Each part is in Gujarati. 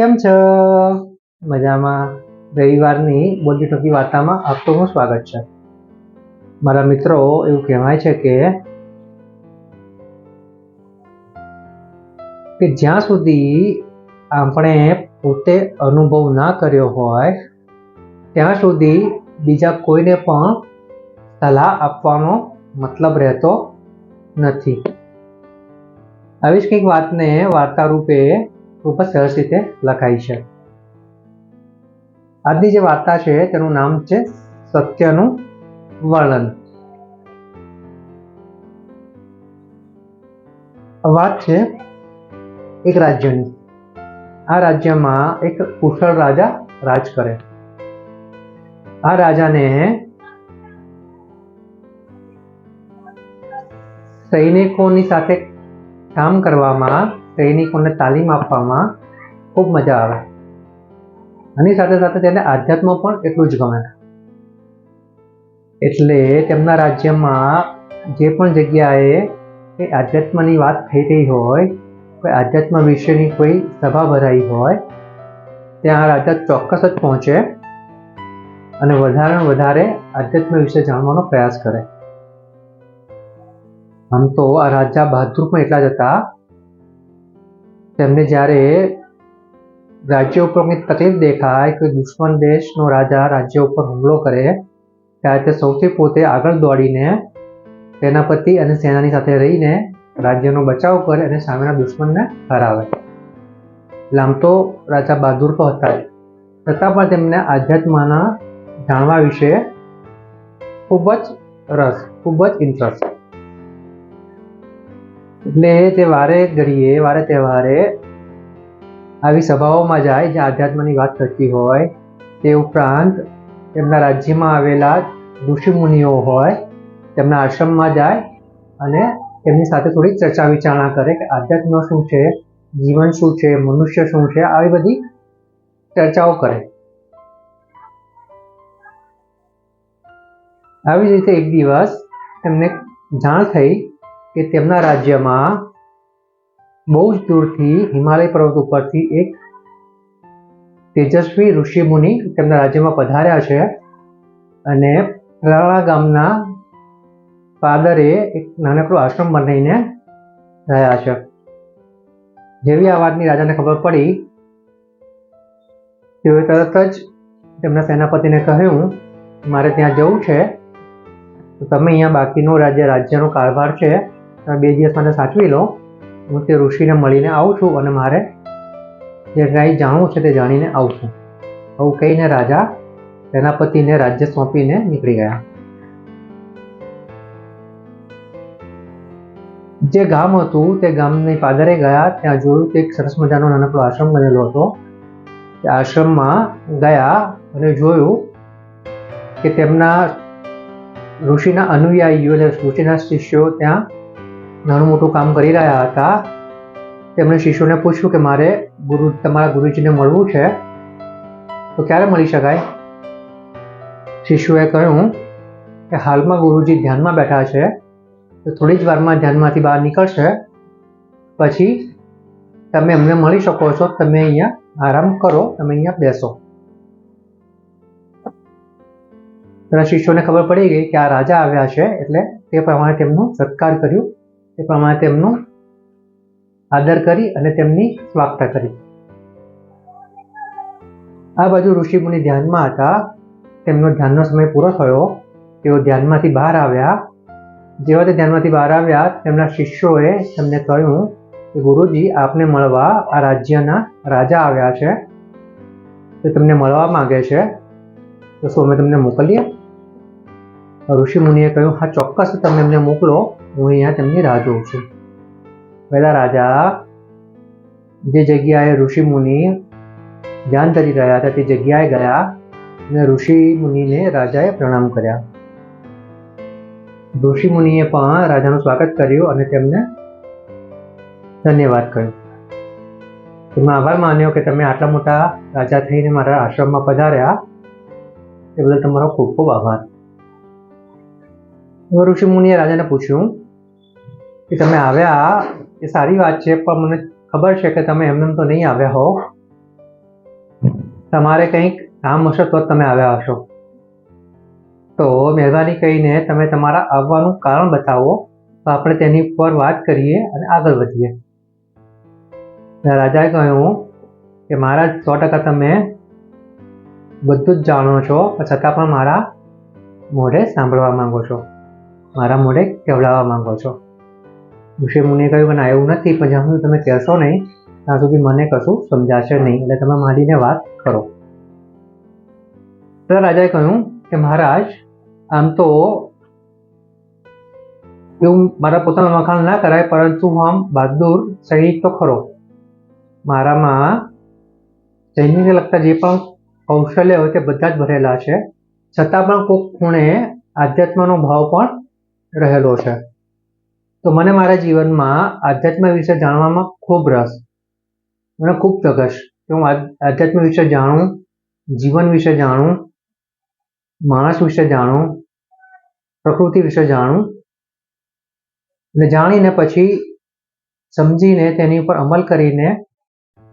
કેમ છો? મજામાં. રવિવારની બોલી ટોકી વાર્તામાં આપનું સ્વાગત છે. મારા મિત્રો, એવું કહેવાય છે કે કે જ્યાં સુધી આપણે પોતે અનુભવ ના કર્યો હોય, ત્યાં સુધી બીજા કોઈને પણ સલાહ આપવાનો મતલબ રહેતો નથી. આવી જ કંઈક વાતને વાર્તા રૂપે ખૂબ જ સરસ રીતે લખાઈ છે. આજની જે વાર્તા છે, તેનું નામ છે સત્યનું વર્ણન. વાત છે એક રાજ્યની. આ રાજ્યમાં એક કુશળ રાજા રાજ કરે. આ રાજાને સૈનિકોની સાથે કામ કરવામાં સૈનિકોને તાલીમ આપવામાં ખૂબ મજા આવે. આની સાથે સાથે તેને આધ્યાત્મ પણ એટલું જ ગમે. એટલે તેમના રાજ્યમાં જે પણ જગ્યાએ એ આધ્યાત્મની વાત થઈ રહી હોય, કોઈ આધ્યાત્મ વિશેની કોઈ સભા ભરાઈ હોય, ત્યાં રાજા ચોક્કસ જ પહોંચે અને વધારે વધારે આધ્યાત્મ વિશે જાણવાનો પ્રયાસ કરે. આમ તો આ રાજા બહાદુર પણ એટલા જ હતા તેમને જ્યારે રાજ્ય ઉપર કંઈક તકલીફ દેખાય કે દુશ્મન દેશનો રાજા રાજ્ય ઉપર હુમલો કરે, ત્યારે તે સૌથી પોતે આગળ દોડીને સેનાપતિ અને સેનાની સાથે રહીને રાજ્યનો બચાવ કરે અને સામેના દુશ્મનને હરાવે. લાંબતો રાજા બહાદુર તો હતા. જ છતાં પણ તેમને આધ્યાત્મના જાણવા વિશે ખૂબ જ રસ, ખૂબ જ ઇન્ટરેસ્ટ એટલે તે વારે ઘડીએ, વારે તહેવારે આવી સભાઓમાં જાય, જ્યાં આધ્યાત્મની વાત થતી હોય, તે ઉપરાંત તેમના રાજ્યમાં આવેલા ઋષિમુનિઓ હોય, તેમના આશ્રમમાં જાય અને તેમની સાથે થોડી ચર્ચા વિચારણા કરે કે આધ્યાત્મ શું છે, જીવન શું છે, મનુષ્ય શું છે, આવી બધી ચર્ચાઓ કરે. આવી જ રીતે એક દિવસ તેમને જાણ થઈ કે તેમના રાજ્યમાં બહુ જ દૂરથી હિમાલય પર્વત ઉપરથી એક તેજસ્વી ઋષિ મુનિ તેમના રાજ્યમાં પધાર્યા છે અને રાણા ગામના ફાદરે એક નાનકડો આશ્રમ બનાવીને રહ્યા છે. જેવી આ વાતની રાજાને ખબર પડી, તેઓએ તરત જ તેમના સેનાપતિને કહ્યું, મારે ત્યાં જવું છે. તો તમે અહીંયા બાકીનો રાજ્ય રાજ્યનો કારભાર છે. તમે બે દિવસ માટે સાચવી લો. હું તે ઋષિને મળીને આવું છું અને મારે જે કાંઈ જાણવું છે તે જાણીને આવું છું. આવું કહીને રાજા સેનાપતિને રાજ્ય સોંપીને નીકળી ગયા. જે ગામ હતું તે ગામની પાદરે ગયા. ત્યાં જોયું કે એક સરસ મજાનો નાનકડો આશ્રમ બનેલો હતો. તે આશ્રમમાં ગયા અને જોયું કે તેમના ઋષિના અનુયાયીઓ ઋષિના શિષ્યો ત્યાં નાનું મોટું કામ કરી રહ્યા હતા. તેમણે શિષ્યોને પૂછ્યું કે મારે ગુરુ, તમારા ગુરુજીને મળવું છે. તો ક્યારે મળી શકાય? શિષ્યોએ કહ્યું કે હાલમાં ગુરુજી ધ્યાનમાં બેઠા છે. તો થોડી જ વારમાં ધ્યાનમાંથી બહાર નીકળશે. પછી તમે એમને મળી શકો છો. તમે અહીંયા આરામ કરો. તમે અહીંયા બેસો. શિષ્યોને ખબર પડી ગઈ કે આ રાજા આવ્યા છે એટલે તે પ્રમાણે તેમનો સત્કાર કર્યો. તે પ્રમાણે તેમનું આદર કરી અને તેમની સ્વાગતા કરી. આ બાજુ ઋષિમુનિ ધ્યાનમાં હતા. તેમનો ધ્યાનનો સમય પૂરો થયો. તેઓ ધ્યાનમાંથી બહાર આવ્યા. જેવા તે ધ્યાનમાંથી બહાર આવ્યા, તેમના શિષ્યોએ તેમને કહ્યું કે, ગુરુજી, આપને મળવા આ રાજ્યના રાજા આવ્યા છે. તે તમને મળવા માગે છે. તો શું અમે તમને મોકલીએ? ઋષિ મુનિએ કહ્યું, હા, ચોક્કસ તમે એમને મોકલો. હું અહીંયા તેમની રાહ જોઉં છું. પહેલા રાજા જે જગ્યાએ ઋષિ મુનિ ધ્યાન કરી રહ્યા હતા, તે જગ્યાએ ગયા અને ઋષિ મુનિને રાજાએ પ્રણામ કર્યા. ઋષિ મુનિએ પણ રાજાનું સ્વાગત કર્યું અને તેમને ધન્યવાદ કર્યો તેમનો આભાર માન્યો કે તમે આટલા મોટા રાજા થઈને મારા આશ્રમમાં પધાર્યા. એ બદલ તમારો ખૂબ ખૂબ આભાર. ઋષિ મુનિએ રાજાને પૂછ્યું કે તમે આવ્યા? એ સારી વાત છે, પણ મને ખબર છે કે તમે એમને તો નહીં આવ્યા હો તમારે કંઈક કામ હશે તો તમે આવ્યા હશો. તો મહેરબાની કહીને તમે તમારા આવવાનું કારણ બતાવો, તો આપણે તેની પર વાત કરીએ અને આગળ વધીએ. રાજાએ કહ્યું કે મારા સો ટકા તમે બધું જ જાણો છો છતાં પણ મારા મોઢે સાંભળવા માંગો છો. મારા મોઢે કેવડાવવા માંગો છો? ઋષિ મુનિએ કહ્યું કે ના, એવું નથી, પણ જ્યાં સુધી તમે કહેશો નહીં, ત્યાં સુધી મને કશું સમજાશે નહીં, એટલે તમે માંડીને વાત કરો. તો રાજાએ કહ્યું કે મહારાજ, આમ તો એવું મારા પોતાના વખાણ ના કરાય, પરંતુ હું આમ બહાદુર સૈનિક તો ખરો. મારામાં સૈનિકને લગતા જે પણ કૌશલ્ય હોય તે બધા જ ભરેલા છે. છતાં પણ કોઈક ખૂણે આધ્યાત્મનો ભાવ પણ રહેલો છે. તો મને મારા જીવનમાં આધ્યાત્મ વિશે જાણવામાં ખૂબ રસ મને ખૂબ તગશ કે હું આધ્યાત્મ વિશે જાણું, જીવન વિશે જાણું, માણસ વિશે જાણું, પ્રકૃતિ વિશે જાણું અને જાણીને પછી સમજીને તેની ઉપર અમલ કરીને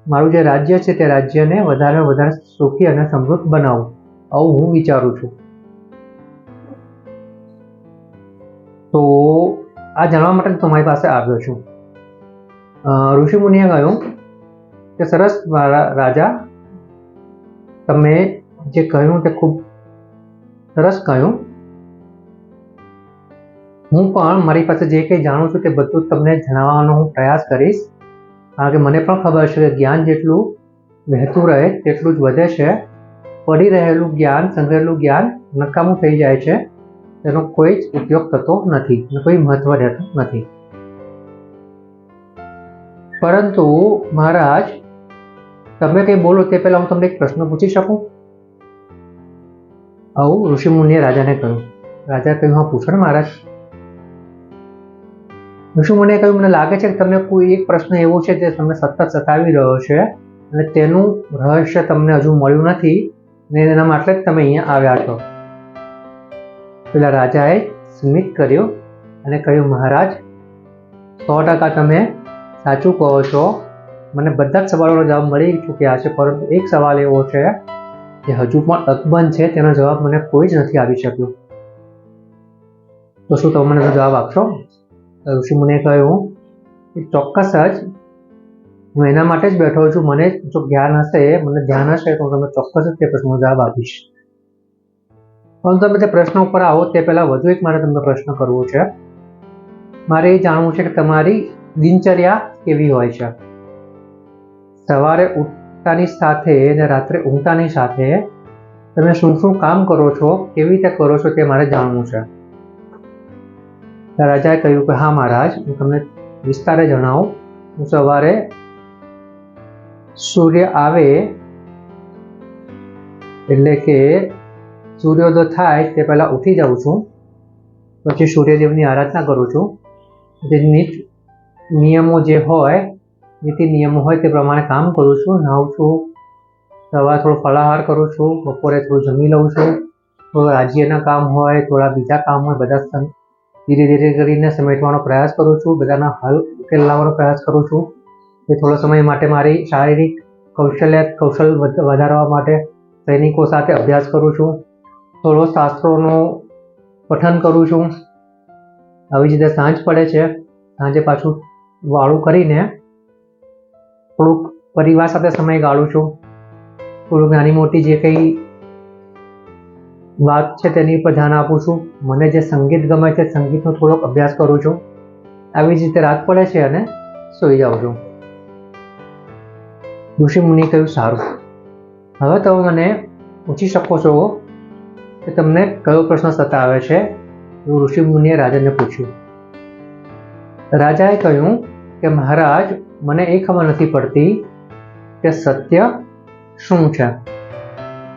મારું જે રાજ્ય છે તે રાજ્યને વધારે વધારે સુખી અને સમૃદ્ધ બનાવું. આવું હું વિચારું છું. તો આ જાણવા માટે તમારી પાસે આવ્યો છું. ઋષિ મુનિએ કહ્યું કે સરસ રાજા, તમે જે કહ્યું તે ખૂબ સરસ કહ્યું. હું પણ મારી પાસે જે કંઈ જાણું છું તે બધું તમને જણાવવાનો હું પ્રયાસ કરીશ. કારણ કે મને પણ ખબર છે કે જ્ઞાન જેટલું વહેતું રહે તેટલું જ વધે છે. પડી રહેલું જ્ઞાન સંગ્રહેલું જ્ઞાન નકામું થઈ જાય છે. તેનો કોઈ જ ઉપયોગ થતો નથી કોઈ મહત્વ રહેતું નથી. પરંતુ મહારાજ, તમે કંઈ બોલો તે પહેલા હું તમને એક પ્રશ્ન પૂછી શકું? આવું ઋષિમુનિએ રાજાને કહ્યું. રાજા કહ્યું, હા, પૂછો ને મહારાજ. ઋષિમુનિએ કહ્યું, મને લાગે છે કે તમને કોઈ એક પ્રશ્ન એવો છે જે તમને સતત સતાવી રહ્યો છે અને તેનું રહસ્ય તમને હજુ મળ્યું નથી ને એના માટે જ તમે અહીંયા આવ્યા છો. પેલા રાજાએ સ્મિત કર્યું અને કહ્યું, મહારાજ, સો ટકા તમે સાચું કહો છો. મને બધા જ સવાલોનો જવાબ મળી ચૂક્યા છે, પરંતુ એક સવાલ એવો છે કે હજુ પણ અકબંધ છે. તેનો જવાબ મને કોઈ જ નથી આવી શક્યો. તો શું તમે મને જવાબ આપશો? ઋષિ મુનિએ કહ્યું કે ચોક્કસ જ. હું એના માટે જ બેઠો છું. મને જો જ્ઞાન હશે, મને ધ્યાન હશે, તો તમે ચોક્કસ જ તે પ્રશ્નનો જવાબ આપીશ. પરંતુ તમે તે પ્રશ્ન ઉપર આવો તે પહેલાં વધુ એક મારે તમને પ્રશ્ન કરવો છે. મારે એ જાણવું છે કે તમારી દિનચર્યા કેવી હોય છે? સવારે ઉઠતાની સાથે અને રાત્રે ઊંઘતાની સાથે તમે શું શું કામ કરો છો? કેવી રીતે કરો છો તે મારે જાણવું છે. રાજાએ કહ્યું કે હા મહારાજ, હું તમને વિસ્તારે જણાવું. હું સવારે સૂર્ય આવે એટલે કે સૂર્યોદય થાય તે પહેલાં ઉઠી જાઉં છું. પછી સૂર્યદેવની આરાધના કરું છું. જે નીચ નિયમો જે હોય, નીતિ નિયમો હોય તે પ્રમાણે કામ કરું છું. નાહું છું. સવારે થોડો ફળાહાર કરું છું. બપોરે થોડું જમી લઉં છું. થોડું રાજ્યના કામ હોય, થોડા બીજા કામ હોય, બધા ધીરે ધીરે કરીને સમેટવાનો પ્રયાસ કરું છું. બધાના હલ ઉકેલ લાવવાનો પ્રયાસ કરું છું. એ થોડો સમય માટે મારી શારીરિક કૌશલ્ય, કૌશલ વધારવા માટે સૈનિકો સાથે અભ્યાસ કરું છું. થોડો શાસ્ત્રોનું પઠન કરું છું. આવી જ રીતે સાંજ પડે છે. સાંજે પાછું વાળું કરીને થોડુંક પરિવાર સાથે સમય ગાળું છું. થોડુંક નાની મોટી જે કંઈ વાત છે તેની પર ધ્યાન આપું છું. મને જે સંગીત ગમે છે સંગીતનો થોડોક અભ્યાસ કરું છું. આવી જ રીતે રાત પડે છે અને સૂઈ જાઉં છું. ઋષિ મુનિ કહ્યું, સારું. હવે તમે મને પૂછી શકો છો કે તમને કયો પ્રશ્ન સતાવે છે? એવું ઋષિ મુનિએ રાજાને પૂછ્યું. રાજાએ કહ્યું કે, મહારાજ, મને એ ખબર નથી પડતી કે સત્ય શું છે.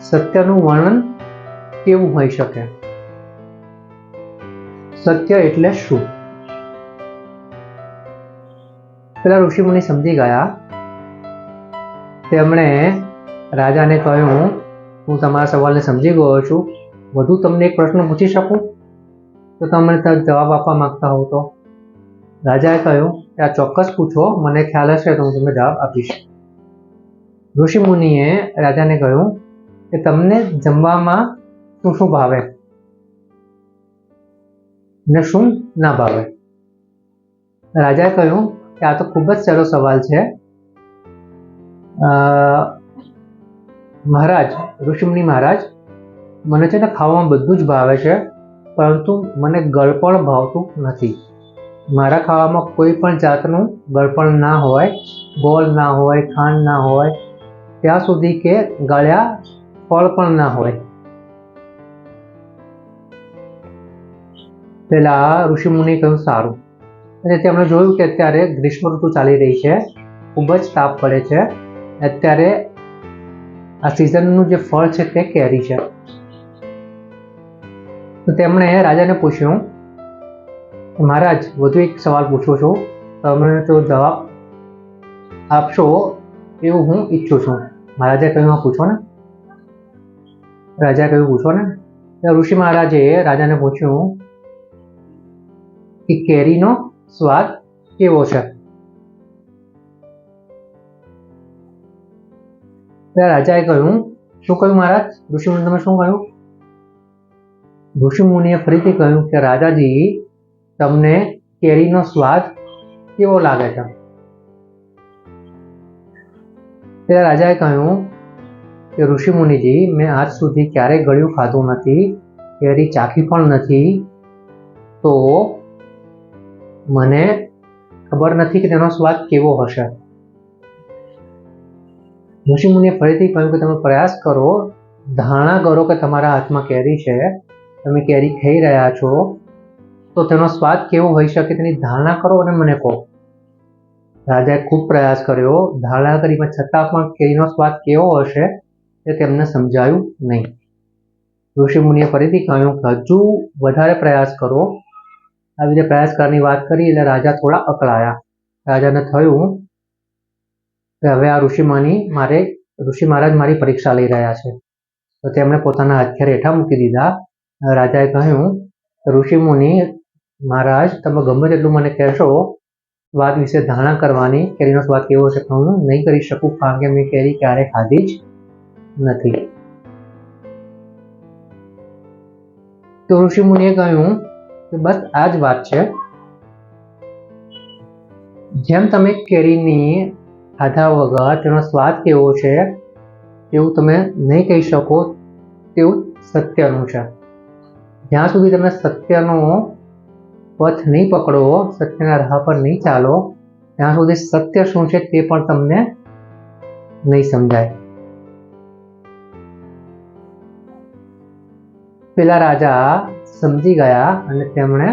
સત્યનું વર્ણન કેવું હોઈ શકે? સત્ય એટલે શું? પેલા ઋષિમુનિ સમજી ગયા. તેમણે રાજાને કહ્યું, હું તમારા સવાલને સમજી ગયો છું. વધુ તમને એક પ્રશ્ન પૂછી શકું? તો તમે જવાબ આપવા માંગતા હો તો. રાજાએ કહ્યું કે આ ચોક્કસ પૂછો, મને ખ્યાલ હશે તો હું તમને જવાબ આપીશ. ઋષિમુનિએ રાજાને કહ્યું કે તમને જમવામાં શું શું ભાવે? ને શું ના ભાવે? રાજાએ કહ્યું કે આ તો ખૂબ જ સારો સવાલ છે. મહારાજ, ઋષિમુનિ મહારાજ મને છે ને ખાવામાં બધું જ ભાવે છે, પરંતુ મને ગળપણ ભાવતું નથી. મારા ખાવામાં કોઈ પણ જાતનું ગળપણ ના હોય, ગોળ ના હોય, ખાંડ ના હોય, ત્યાં સુધી કે ગળ્યા ફળ પણ ના હોય. પેલા ઋષિમુનિ કહ્યું, સારું. અને તેમણે જોયું કે અત્યારે ગ્રીષ્મ ઋતુ ચાલી રહી છે, ખૂબ જ તાપ પડે છે, અત્યારે આ સિઝનનું જે ફળ છે તે કેરી છે. તો તેમણે રાજાને પૂછ્યું, મહારાજ, વધુ એક સવાલ પૂછું છું. તમે તો જવાબ આપશો એવું હું ઈચ્છું છું. મહારાજે કહ્યું પૂછો ને. રાજા કહ્યું, પૂછો ને. ઋષિ મહારાજે રાજાને પૂછ્યું કે કેરીનો સ્વાદ કેવો છે? રાજાએ કહ્યું, શું કહ્યું મહારાજ? ઋષિ તમે શું કહ્યું? ઋષિમુનિએ ફરીથી કહ્યું કે, રાજાજી, તમને કેરીનો સ્વાદ કેવો લાગે છે? ત્યારે રાજાએ કહ્યું કે, ઋષિમુનિજી, મેં આજ સુધી ક્યારેય ગળ્યું ખાધું નથી, કેરી ચાખી પણ નથી, તો મને ખબર નથી કે તેનો સ્વાદ કેવો હશે. ઋષિમુનિએ ફરીથી કહ્યું કે, તમે પ્રયાસ કરો, ધારણા કરો કે તમારા હાથમાં કેરી છે તમે કેરી ખાઈ રહ્યા છો, તો તેનો સ્વાદ કેવો હોઈ શકે તેની ધારણા કરો અને મને કહો. રાજાએ ખૂબ પ્રયાસ કર્યો. ધારણા કરી પણ છતાં પણ કેરીનો સ્વાદ કેવો હશે તે તેમને સમજાયું નહીં. ઋષિમુનિએ ફરીથી કહ્યું કે હજુ વધારે પ્રયાસ કરો. આવી રીતે પ્રયાસ કરવાની વાત કરી એટલે રાજા થોડા અકળાયા. રાજાને થયું કે હવે આ ઋષિમાની મારે, ઋષિ મહારાજ મારી પરીક્ષા લઈ રહ્યા છે. તો તેમણે પોતાના હથિયાર હેઠા મૂકી દીધા. રાજાએ કહ્યું ઋષિમુનિ મહારાજ, તમે ગમે તેટલું મને કહેશો સ્વાદ વિશે ધારણા કરવાની કેરીનો સ્વાદ કેવો છે પણ હું નહીં કરી શકું કારણ કે મેં કેરી ક્યારે ખાધી જ નથી. તો ઋષિમુનિએ કહ્યું કે બસ આ જ વાત છે. જેમ તમે કેરીની ખાધા વગર તેનો સ્વાદ કેવો છે એવું તમે નહીં કહી શકો, તેવું સત્યનું છે. જ્યાં સુધી તમે સત્યનો પથ નહીં પકડો, સત્યના રાહ પર નહીં ચાલો, ત્યાં સુધી સત્ય શું છે તે પણ તમને નહીં સમજાય. પેલા રાજા સમજી ગયા અને તેમણે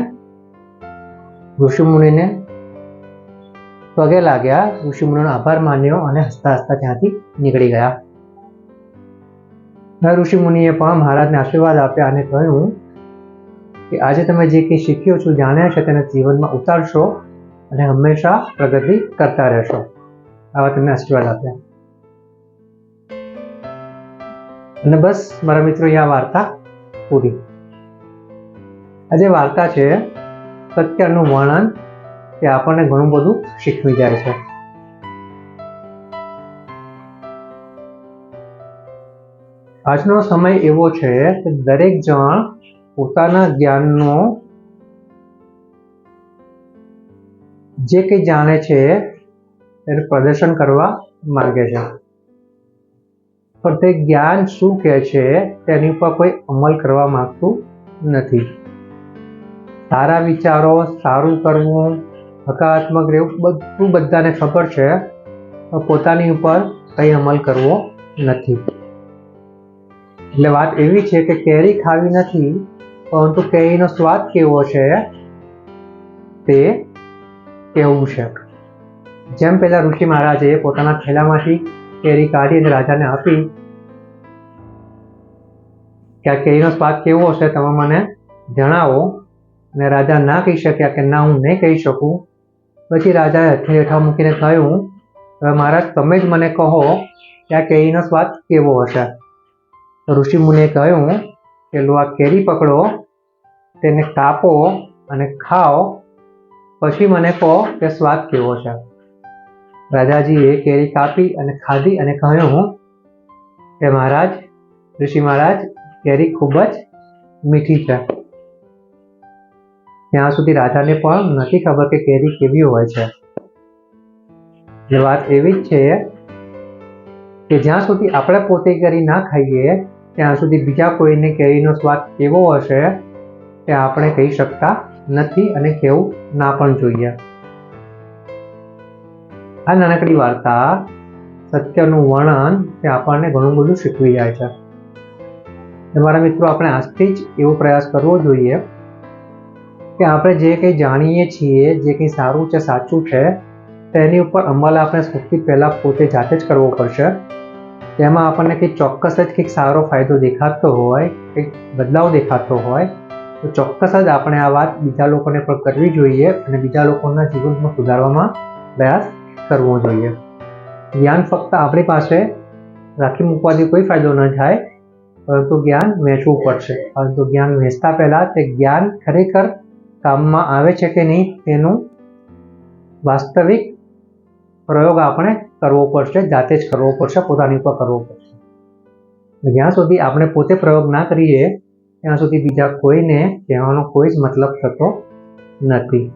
ઋષિમુનિને પગે લાગ્યા. ઋષિમુનિનો આભાર માન્યો અને હસતા હસતા ત્યાંથી નીકળી ગયા. ઋષિમુનિએ પણ મહારાજને આશીર્વાદ આપ્યા અને કહ્યું કે આજે તમે જે કંઈ શીખ્યો છો, જાણ્યા છે, તેને જીવનમાં ઉતારશો અને હંમેશા પ્રગતિ કરતા રહેશો. આવા તમને આશીર્વાદ આપ્યા. અને બસ, મારા મિત્રો આ વાર્તા પૂરી. આ જે વાર્તા છે, સત્યનું વર્ણન તે આપણને ઘણું બધું શીખવી જાય છે. આજનો સમય એવો છે કે દરેક જણ પોતાના જ્ઞાનનો જે કંઈ જાણે છે, એનું પ્રદર્શન કરવા માંગે છે. પણ તે જ્ઞાન શું કહે છે, તેની ઉપર કોઈ અમલ કરવા માંગતું નથી. સારા વિચારો, સારું કરવું, હકારાત્મક રહેવું, બધું બધાને ખબર છે પોતાની ઉપર કંઈ અમલ કરવો નથી. એટલે વાત એવી છે કે કેરી ખાવી નથી પરંતુ કેરીનો સ્વાદ કેવો છે તે કેવું છે? જેમ પેલા ઋષિ મહારાજે પોતાના થેલામાંથી કેરી કાઢી અને રાજાને આપી, કે આ કેરીનો સ્વાદ કેવો હશે તમે મને જણાવો. અને રાજા ના કહી શક્યા કે ના, હું નહીં કહી શકું. પછી રાજાએ હથે હેઠા મૂકીને કહ્યું, હવે મહારાજ, તમે જ મને કહો કે આ કેરીનો સ્વાદ કેવો હશે. ઋષિ મુનિએ કહ્યું કે લો આ કેરી પકડો, તેને કાપો અને ખાઓ. પછી મને કહો કે સ્વાદ કેવો છે. રાજાજીએ કેરી કાપી અને ખાધી અને કહ્યું કે મહારાજ, ઋષિ મહારાજ, કેરી ખૂબ જ મીઠી છે. ત્યાં સુધી રાજાને પણ નથી ખબર કે કેરી કેવી હોય છે. એ વાત એવી જ છે કે જ્યાં સુધી આપણે પોતે કેરી ના ખાઈએ ત્યાં સુધી બીજા કોઈને કેરીનો સ્વાદ કેવો હશે તે આપણે કહી શકતા નથી અને કહેવું ના પણ જોઈએ. આ નાનકડી વાર્તા સત્યનું વર્ણન તે આપણને ઘણું બધું શીખવી જાય છે. તમારા મિત્રો, આપણે આજથી જ એવો પ્રયાસ કરવો જોઈએ કે આપણે જે કંઈ જાણીએ છીએ, જે કંઈ સારું છે, સાચું છે, તેની ઉપર અમલ આપણે સૌથી પહેલાં પોતે જાતે જ કરવો પડશે. તેમાં આપણને કંઈક ચોક્કસ જ કંઈક સારો ફાયદો દેખાતો હોય, કંઈક બદલાવ દેખાતો હોય, તો ચોક્કસ જ આપણે આ વાત બીજા લોકોને પણ કરવી જોઈએ અને બીજા લોકોના જીવનમાં સુધારવામાં પ્રયાસ કરવો જોઈએ. જ્ઞાન ફક્ત આપણી પાસે રાખી મૂકવાથી કોઈ ફાયદો ન થાય, પરંતુ જ્ઞાન વહેંચવું પડશે. પરંતુ જ્ઞાન વહેંચતા પહેલાં તે જ્ઞાન ખરેખર કામમાં આવે છે કે નહીં તેનું વાસ્તવિક પ્રયોગ આપણે કરવો પડશે, જાતે જ કરવો પડશે, પોતાની ઉપર કરવો પડશે. જ્યાં સુધી આપણે પોતે પ્રયોગ ના કરીએ, ત્યાં સુધી બીજા કોઈને કહેવાનો કોઈ જ મતલબ થતો નથી.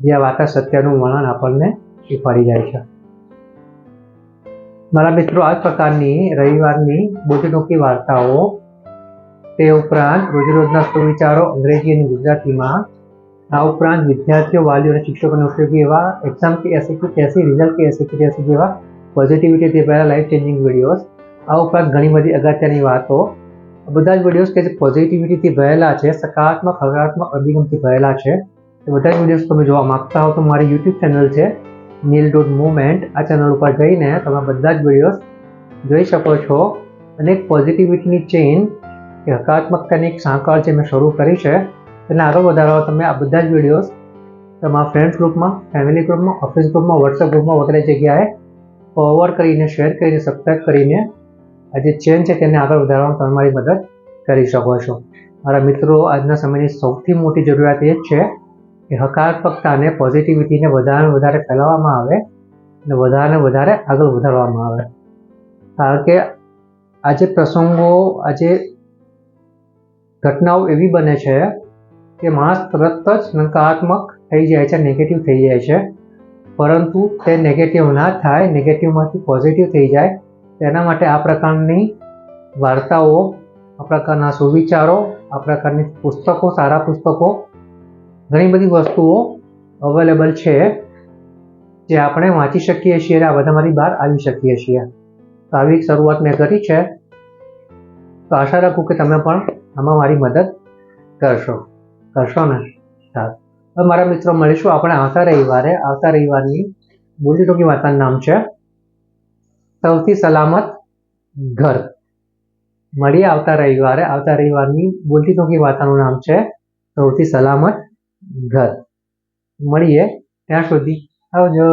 જે આ વાર્તા સત્યનું વર્ણન આપણને શીખવાડી જાય છે. મારા મિત્રો, આ પ્રકારની રવિવારની બોધટોકી વાર્તાઓ, તે ઉપરાંત રોજરોજના સુવિચારો અંગ્રેજી અને ગુજરાતીમાં આ ઉપરાંત વિદ્યાર્થીઓ, વાલીઓ અને શિક્ષકોને ઉપયોગી એવા એક્ઝામ કે એસી કેસી રિઝલ્ટ કે એસી કેસી જેવા પોઝિટિવિટી પહેલાં લાઈફ ચેન્જિંગ વિડીયોઝ આ ઉપરાંત ઘણી બધી અગત્યની વાતો. બધા જ વિડીયોઝ કે જે પોઝિટિવિટીથી ભરેલા છે, સકારાત્મક, હકારાત્મક અભિગમથી ભરેલા છે, એ બધા જ વિડીયોઝ તમે જોવા માંગતા હો તો મારી યુટ્યુબ ચેનલ છે નીલ ડોટ મુવમેન્ટ આ ચેનલ ઉપર જઈને તમે બધા જ વિડીયોઝ જોઈ શકો છો. અને પોઝિટિવિટીની ચેઇન કે હકારાત્મકતાની એક સાંકળ જે મેં શરૂ કરી છે. એને આગળ વધારવા તમે આ બધા જ વિડીયોઝ તમારા ફ્રેન્ડ્સ ગ્રુપમાં ફેમિલી ગ્રુપમાં ઓફિસ ગ્રુપમાં વોટ્સએપ ગ્રુપમાં વગેરે જગ્યાએ ફોરવર્ડ કરીને શેર કરીને સબસ્ક્રાઈબ કરીને આ જે ચેન છે તેને આગળ વધારવામાં તમે મારી મદદ કરી શકો છો. મારા મિત્રો, આજના સમયની સૌથી મોટી જરૂરિયાત એ જ છે કે હકારાત્મકતા અને પોઝિટિવિટીને વધારે વધારે ફેલાવવામાં આવે અને વધારે વધારે આગળ વધારવામાં આવે. કારણ કે આજે પ્રસંગો આજે ઘટનાઓ એવી બને છે કે માણસ તરત જ નકારાત્મક થઈ જાય છે નેગેટિવ થઈ જાય છે. પરંતુ તે નેગેટિવ ના થાય નેગેટિવમાંથી પોઝિટિવ થઈ જાય, તેના માટે આ પ્રકારની વાર્તાઓ, આ પ્રકારના સુવિચારો, આ પ્રકારની પુસ્તકો, સારા પુસ્તકો, ઘણી બધી વસ્તુઓ અવેલેબલ છે, જે આપણે વાંચી શકીએ છીએ અને આ બધામાંથી બહાર આવી શકીએ છીએ. તો આવી શરૂઆત મેં કરી છે. તો આશા રાખું કે તમે પણ આમાં મારી મદદ કરશો. કરશો ને? સારું. હવે મારા મિત્રો, મળીશું આપણે આવતા રવિવારે. આવતા રવિવારની બોલી ટોકી વાર્તાનું નામ છે, સૌથી સલામત ઘર. મળીએ આવતા રવિવારે. આવતા રવિવારની બોલતી ટોકી વાર્તાનું નામ છે, સૌથી સલામત ઘર. મળીએ ત્યાં સુધી. આવજો.